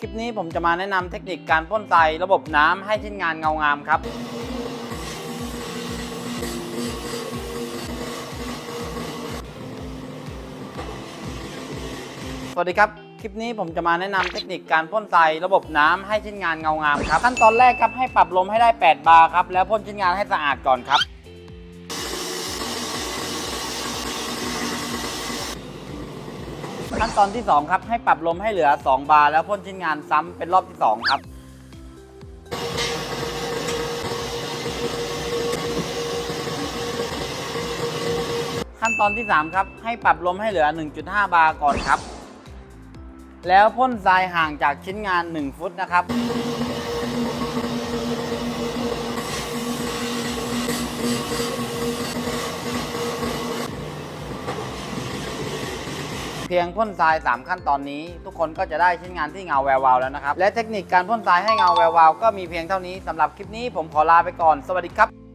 คลิปนี้ผมจะมาแนะนำเทคนิคการพ่นทรระบบน้ำให้ชิ้นงานเงางามครับ สวัสดีครับ คลิปนี้ผมจะมาแนะนำเทคนิคการพ่นทรระบบน้ำให้ชิ้นงานเงางามครับ ขั้นตอนแรกครับให้ปรับลมให้ได้ 8 บาร์ครับ แล้วพ่นชิ้นงานให้สะอาดก่อนครับ ขั้นตอนที่ 2 ครับ ให้ปรับลมให้เหลือ 2 บาร์แล้วพ่นชิ้นงานซ้ำเป็นรอบที่ 2 ครับขั้นตอนที่ 3 ครับ ให้ปรับลมให้เหลือ 1.5 บาร์ก่อนครับ แล้วพ่นทรายห่างจากชิ้นงาน 1 ฟุตนะครับ เพียงพ่นทราย 3 ขั้นตอนนี้ ทุกคนก็จะได้ชิ้นงานที่เงาแวววาวแล้วนะครับ และเทคนิคการพ่นทรายให้เงาแวววาวก็มีเพียงเท่านี้สำหรับคลิปนี้ผมขอลาไปก่อน สวัสดีครับ